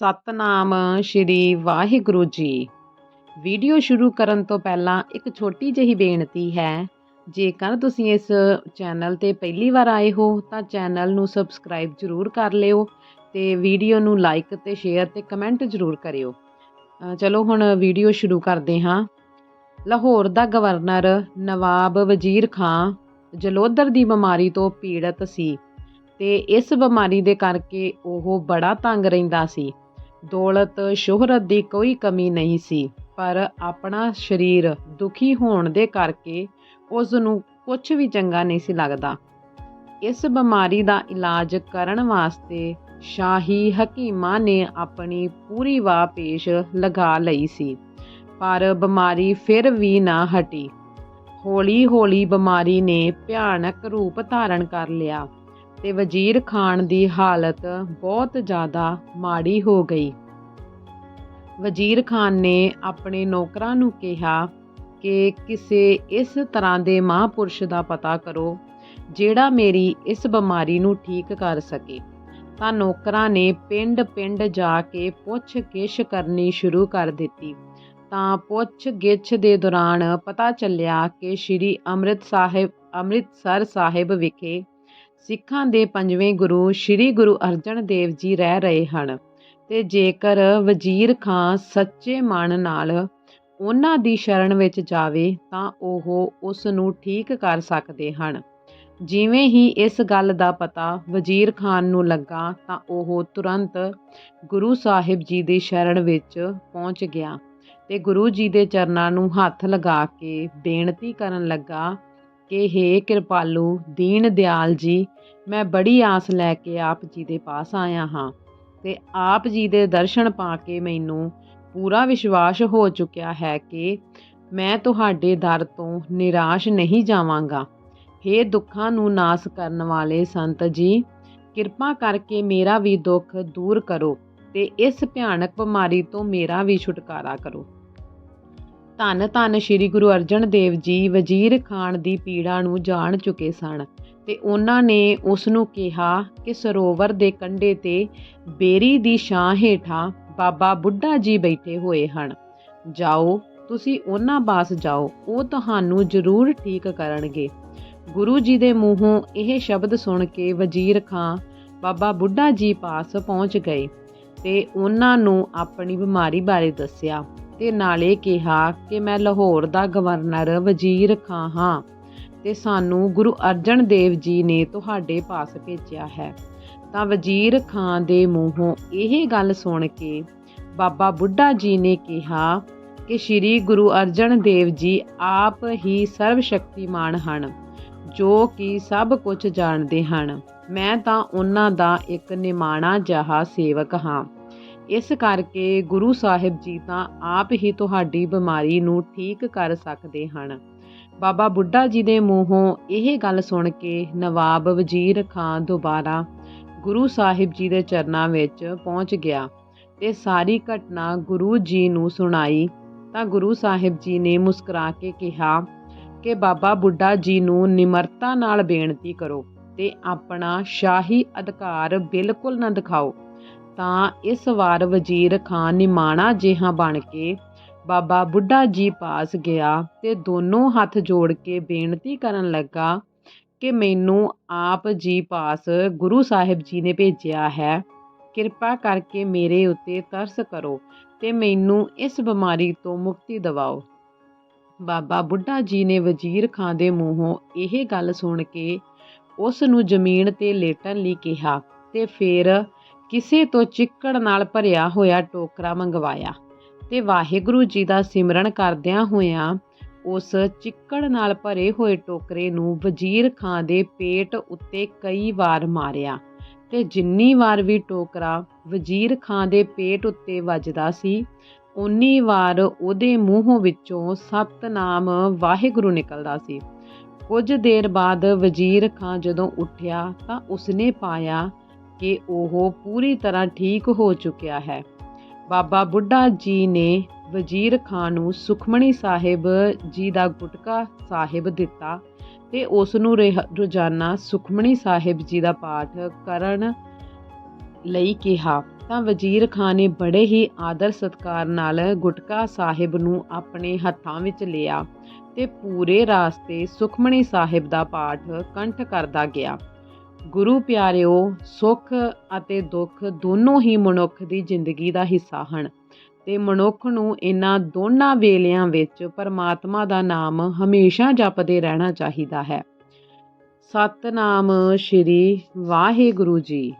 Satnam Shri Waheguru ji. Video ਸ਼ੁਰੂ ਕਰਨ ਤੋਂ ਪਹਿਲਾਂ ਇੱਕ ਛੋਟੀ ਜਿਹੀ ਬੇਨਤੀ ਹੈ, ਜੇਕਰ ਤੁਸੀਂ ਇਸ ਚੈਨਲ ਤੇ ਪਹਿਲੀ ਵਾਰ ਆਏ ਹੋ, ਤਾਂ ਚੈਨਲ ਨੂੰ ਸਬਸਕ੍ਰਾਈਬ ਜ਼ਰੂਰ ਕਰ ਲਿਓ ਤੇ ਵੀਡੀਓ ਨੂੰ ਲਾਈਕ ਤੇ ਸ਼ੇਅਰ ਤੇ ਕਮੈਂਟ ਜ਼ਰੂਰ ਕਰਿਓ। ਚਲੋ ਹੁਣ ਵੀਡੀਓ ਸ਼ੁਰੂ ਕਰਦੇ ਹਾਂ। ਲਾਹੌਰ ਦਾ ਗਵਰਨਰ ਨਵਾਬ ਵਜ਼ੀਰ ਖਾਂ ਜਲੋਧਰ ਦੀ ਬਿਮਾਰੀ ਤੋਂ ਪੀੜਤ ਸੀ ਤੇ ਇਸ ਬਿਮਾਰੀ ਦੇ ਕਰਕੇ ਉਹ ਬੜਾ ਤੰਗ ਰਹਿੰਦਾ ਸੀ। ਦੌਲਤ, ਸ਼ੋਹਰਤ ਦੀ ਕੋਈ ਕਮੀ ਨਹੀਂ ਸੀ, ਪਰ ਆਪਣਾ ਸਰੀਰ ਦੁਖੀ ਹੋਣ ਦੇ ਕਰਕੇ ਉਸ ਨੂੰ ਕੁਝ ਵੀ ਚੰਗਾ ਨਹੀਂ ਸੀ ਲੱਗਦਾ। ਇਸ ਬਿਮਾਰੀ ਦਾ ਇਲਾਜ ਕਰਨ ਵਾਸਤੇ ਸ਼ਾਹੀ ਹਕੀਮਾਂ ਨੇ ਆਪਣੀ ਪੂਰੀ ਵਾਹ ਪੇਸ਼ ਲਗਾ ਲਈ ਸੀ, ਪਰ ਬਿਮਾਰੀ ਫਿਰ ਵੀ ਨਾ ਹਟੀ। ਹੌਲੀ-ਹੌਲੀ ਬਿਮਾਰੀ ਨੇ ਭਿਆਨਕ ਰੂਪ ਧਾਰਨ ਕਰ ਲਿਆ। ਤੇ ਵਜ਼ੀਰ ਖਾਨ ਦੀ ਹਾਲਤ ਬਹੁਤ ਜ਼ਿਆਦਾ ਮਾੜੀ ਹੋ ਗਈ। ਵਜ਼ੀਰ ਖਾਨ ਨੇ ਆਪਣੇ ਨੌਕਰਾਂ ਨੂੰ ਕਿਹਾ ਕਿ ਕਿਸੇ ਇਸ ਤਰ੍ਹਾਂ ਦੇ ਮਹਾਂਪੁਰਸ਼ ਦਾ ਪਤਾ ਕਰੋ, ਜਿਹੜਾ ਮੇਰੀ ਇਸ ਬਿਮਾਰੀ ਨੂੰ ਠੀਕ ਕਰ ਸਕੇ। ਤਾਂ ਨੌਕਰਾਂ ਨੇ ਪਿੰਡ-ਪਿੰਡ ਜਾ ਕੇ ਪੁੱਛ-ਗਿੱਛ ਕਰਨੀ ਸ਼ੁਰੂ ਕਰ ਦਿੱਤੀ। ਤਾਂ ਪੁੱਛ-ਗਿੱਛ ਦੇ ਦੌਰਾਨ ਪਤਾ ਚੱਲਿਆ ਕਿ ਸ਼੍ਰੀ ਅੰਮ੍ਰਿਤ ਸਾਹਿਬ, ਅੰਮ੍ਰਿਤਸਰ ਸਾਹਿਬ ਵਿਖੇ ਸਿੱਖਾਂ ਦੇ ਪੰਜਵੇਂ ਗੁਰੂ ਸ਼੍ਰੀ ਗੁਰੂ ਅਰਜਨ ਦੇਵ ਜੀ ਰਹਿ ਰਹੇ ਹਨ ਤੇ ਜੇਕਰ ਵਜ਼ੀਰ ਖਾਂ ਸੱਚੇ ਮਨ ਨਾਲ ਉਹਨਾਂ ਦੀ ਸ਼ਰਨ ਵਿੱਚ ਜਾਵੇ ਤਾਂ ਉਹ ਉਸ ਨੂੰ ਠੀਕ ਕਰ ਸਕਦੇ ਹਨ। ਜਿਵੇਂ ਹੀ ਇਸ ਗੱਲ ਦਾ ਪਤਾ ਵਜ਼ੀਰ ਖਾਨ ਨੂੰ ਲੱਗਾ ਤਾਂ ਉਹ ਤੁਰੰਤ ਗੁਰੂ ਸਾਹਿਬ ਜੀ ਦੀ ਸ਼ਰਨ ਵਿੱਚ ਪਹੁੰਚ ਗਿਆ ਤੇ ਗੁਰੂ ਜੀ ਦੇ ਚਰਨਾਂ ਨੂੰ ਹੱਥ ਲਗਾ ਕੇ ਬੇਨਤੀ ਕਰਨ ਲੱਗਾ ਕਿ ਹੇ ਕਿਰਪਾਲੂ, ਦੀਨ ਦਿਆਲ ਜੀ, ਮੈਂ ਬੜੀ ਆਸ ਲੈ ਕੇ ਆਪ ਜੀ ਦੇ ਪਾਸ ਆਇਆ ਹਾਂ ਤੇ ਆਪ ਜੀ ਦੇ ਦਰਸ਼ਨ ਪਾ ਕੇ ਮੈਨੂੰ ਪੂਰਾ ਵਿਸ਼ਵਾਸ ਹੋ ਚੁੱਕਿਆ ਹੈ ਕਿ ਮੈਂ ਤੁਹਾਡੇ ਦਰ ਤੋਂ ਨਿਰਾਸ਼ ਨਹੀਂ ਜਾਵਾਂਗਾ। ਹੇ ਦੁੱਖਾਂ ਨੂੰ ਨਾਸ ਕਰਨ ਵਾਲੇ ਸੰਤ ਜੀ, ਕਿਰਪਾ ਕਰਕੇ ਮੇਰਾ ਵੀ ਦੁੱਖ ਦੂਰ ਕਰੋ ਤੇ ਇਸ ਭਿਆਨਕ ਬਿਮਾਰੀ ਤੋਂ ਮੇਰਾ ਵੀ ਛੁਟਕਾਰਾ ਕਰੋ। ਧੰਨ ਧੰਨ ਸ੍ਰੀ ਗੁਰੂ ਅਰਜਨ ਦੇਵ ਜੀ ਵਜ਼ੀਰ ਖਾਨ ਦੀ ਪੀੜਾ ਨੂੰ ਜਾਣ ਚੁੱਕੇ ਸਨ ਤੇ ਉਹਨਾਂ ਨੇ ਉਸ ਨੂੰ ਕਿਹਾ ਕਿ ਸਰੋਵਰ ਦੇ ਕੰਢੇ ਤੇ ਬੇਰੀ ਦੀ ਛਾਂ ਹੇਠਾਂ ਬਾਬਾ ਬੁੱਢਾ ਜੀ ਬੈਠੇ ਹੋਏ ਹਨ। ਜਾਓ, ਤੁਸੀਂ ਉਹਨਾਂ ਪਾਸ ਜਾਓ, ਉਹ ਤੁਹਾਨੂੰ ਜ਼ਰੂਰ ਠੀਕ ਕਰਨਗੇ। ਗੁਰੂ ਜੀ ਦੇ ਮੂੰਹੋਂ ਇਹ ਸ਼ਬਦ ਸੁਣ ਕੇ ਵਜ਼ੀਰ ਖਾਂ ਬਾਬਾ ਬੁੱਢਾ ਜੀ ਪਾਸ ਪਹੁੰਚ ਗਏ ਤੇ ਉਹਨਾਂ ਨੂੰ ਆਪਣੀ ਬਿਮਾਰੀ ਬਾਰੇ ਦੱਸਿਆ। ਤੇ ਨਾਲੇ ਕਿਹਾ ਕਿ ਮੈਂ ਲਾਹੌਰ ਦਾ ਗਵਰਨਰ ਵਜ਼ੀਰ ਖਾਂ ਹਾਂ ਤੇ ਸਾਨੂੰ ਗੁਰੂ ਅਰਜਨ ਦੇਵ ਜੀ ਨੇ ਤੁਹਾਡੇ ਪਾਸ ਭੇਜਿਆ ਹੈ। ਤਾਂ ਵਜ਼ੀਰ ਖਾਂ ਦੇ ਮੂੰਹੋਂ ਇਹ ਗੱਲ ਸੁਣ ਕੇ ਬਾਬਾ ਬੁੱਢਾ ਜੀ ਨੇ ਕਿਹਾ ਕਿ ਸ੍ਰੀ ਗੁਰੂ ਅਰਜਨ ਦੇਵ ਜੀ ਆਪ ਹੀ ਸਰਵ ਸ਼ਕਤੀਮਾਨ ਹਨ, ਜੋ ਕਿ ਸਭ ਕੁਝ ਜਾਣਦੇ ਹਨ। ਮੈਂ ਤਾਂ ਉਹਨਾਂ ਦਾ ਇੱਕ ਨਿਮਾਣਾ ਜਹਾ ਸੇਵਕ ਹਾਂ। ਇਸ ਕਰਕੇ ਗੁਰੂ ਸਾਹਿਬ ਜੀ ਤਾਂ ਆਪ ਹੀ ਤੁਹਾਡੀ ਬਿਮਾਰੀ ਨੂੰ ਠੀਕ ਕਰ ਸਕਦੇ ਹਨ। ਬਾਬਾ ਬੁੱਢਾ ਜੀ ਦੇ ਮੂੰਹੋਂ ਇਹ ਗੱਲ ਸੁਣ ਕੇ ਨਵਾਬ ਵਜ਼ੀਰ ਖਾਨ ਦੁਬਾਰਾ ਗੁਰੂ ਸਾਹਿਬ ਜੀ ਦੇ ਚਰਨਾਂ ਵਿੱਚ ਪਹੁੰਚ ਗਿਆ ਤੇ ਸਾਰੀ ਘਟਨਾ ਗੁਰੂ ਜੀ ਨੂੰ ਸੁਣਾਈ। ਤਾਂ ਗੁਰੂ ਸਾਹਿਬ ਜੀ ਨੇ ਮੁਸਕਰਾ ਕੇ ਕਿਹਾ ਕਿ ਬਾਬਾ ਬੁੱਢਾ ਜੀ ਨੂੰ ਨਿਮਰਤਾ ਨਾਲ ਬੇਨਤੀ ਕਰੋ ਤੇ ਆਪਣਾ ਸ਼ਾਹੀ ਅਧਿਕਾਰ ਬਿਲਕੁਲ ਨਾ ਦਿਖਾਓ। ਤਾਂ ਇਸ ਵਾਰ ਵਜ਼ੀਰ ਖਾਨ ਨਿਮਾਣਾ ਜਿਹਾ ਬਣ ਕੇ ਬਾਬਾ ਬੁੱਢਾ ਜੀ ਪਾਸ ਗਿਆ ਤੇ ਦੋਨੋਂ ਹੱਥ ਜੋੜ ਕੇ ਬੇਨਤੀ ਕਰਨ ਲੱਗਾ ਕਿ ਮੈਨੂੰ ਆਪ ਜੀ ਪਾਸ ਗੁਰੂ ਸਾਹਿਬ ਜੀ ਨੇ ਭੇਜਿਆ ਹੈ। ਕਿਰਪਾ ਕਰਕੇ ਮੇਰੇ ਉੱਤੇ ਤਰਸ ਕਰੋ ਤੇ ਮੈਨੂੰ ਇਸ ਬਿਮਾਰੀ ਤੋਂ ਮੁਕਤੀ ਦਿਵਾਓ। ਬਾਬਾ ਬੁੱਢਾ ਜੀ ਨੇ ਵਜ਼ੀਰ ਖਾਂ ਦੇ ਮੂੰਹੋਂ ਇਹ ਗੱਲ ਸੁਣ ਕੇ ਉਸ ਨੂੰ ਜ਼ਮੀਨ ਤੇ ਲੇਟਣ ਲਈ ਕਿਹਾ ਤੇ ਫਿਰ ਕਿਸੇ ਤੋਂ ਚਿੱਕੜ ਨਾਲ ਭਰਿਆ ਹੋਇਆ ਟੋਕਰਾ ਮੰਗਵਾਇਆ ਤੇ ਵਾਹਿਗੁਰੂ ਜੀ ਦਾ ਸਿਮਰਨ ਕਰਦਿਆਂ ਹੋਇਆਂ ਉਸ ਚਿੱਕੜ ਨਾਲ ਭਰੇ ਹੋਏ ਟੋਕਰੇ ਨੂੰ ਵਜ਼ੀਰ ਖਾਂ ਦੇ ਪੇਟ ਉੱਤੇ ਕਈ ਵਾਰ ਮਾਰਿਆ ਤੇ ਜਿੰਨੀ ਵਾਰ ਵੀ ਟੋਕਰਾ ਵਜ਼ੀਰ ਖਾਂ ਦੇ ਪੇਟ ਉੱਤੇ ਵੱਜਦਾ ਸੀ ਉਨੀ ਵਾਰ ਉਹਦੇ ਮੂੰਹੋਂ ਵਿੱਚੋਂ ਸਤਨਾਮ ਵਾਹਿਗੁਰੂ ਨਿਕਲਦਾ ਸੀ। ਕੁਝ ਦੇਰ ਬਾਅਦ ਵਜ਼ੀਰ ਖਾਂ ਜਦੋਂ ਉੱਠਿਆ ਤਾਂ ਉਸਨੇ ਪਾਇਆ ਕਿ ਉਹ ਪੂਰੀ ਤਰ੍ਹਾਂ ਠੀਕ ਹੋ ਚੁੱਕਿਆ ਹੈ। ਬਾਬਾ ਬੁੱਢਾ ਜੀ ਨੇ ਵਜ਼ੀਰ ਖਾਨ ਨੂੰ ਸੁਖਮਣੀ ਸਾਹਿਬ ਜੀ ਦਾ ਗੁਟਕਾ ਸਾਹਿਬ ਦਿੱਤਾ ਤੇ ਉਸ ਨੂੰ ਰੋਜ਼ਾਨਾ ਸੁਖਮਣੀ ਸਾਹਿਬ ਜੀ ਦਾ ਪਾਠ ਕਰਨ ਲਈ ਕਿਹਾ। ਤਾਂ ਵਜ਼ੀਰ ਖਾਂ ਨੇ ਬੜੇ ਹੀ ਆਦਰ ਸਤਿਕਾਰ ਨਾਲ ਗੁਟਕਾ ਸਾਹਿਬ ਨੂੰ ਆਪਣੇ ਹੱਥਾਂ ਵਿੱਚ ਲਿਆ ਤੇ ਪੂਰੇ ਰਾਸਤੇ ਸੁਖਮਣੀ ਸਾਹਿਬ ਦਾ ਪਾਠ ਕੰਠ ਕਰਦਾ ਗਿਆ। ਗੁਰੂ ਪਿਆਰਿਓ, ਸੁੱਖ ਅਤੇ ਦੁੱਖ ਦੋਨੋਂ ਹੀ ਮਨੁੱਖ ਦੀ ਜ਼ਿੰਦਗੀ ਦਾ ਹਿੱਸਾ ਹਨ। ਤੇ ਮਨੁੱਖ ਨੂੰ ਇਹਨਾਂ ਦੋਨਾਂ ਵੇਲਿਆਂ ਵਿੱਚ ਪਰਮਾਤਮਾ ਦਾ ਨਾਮ ਹਮੇਸ਼ਾ ਜਪਦੇ ਰਹਿਣਾ ਚਾਹੀਦਾ ਹੈ। ਸਤਨਾਮ ਸ਼੍ਰੀ ਵਾਹਿਗੁਰੂ ਜੀ।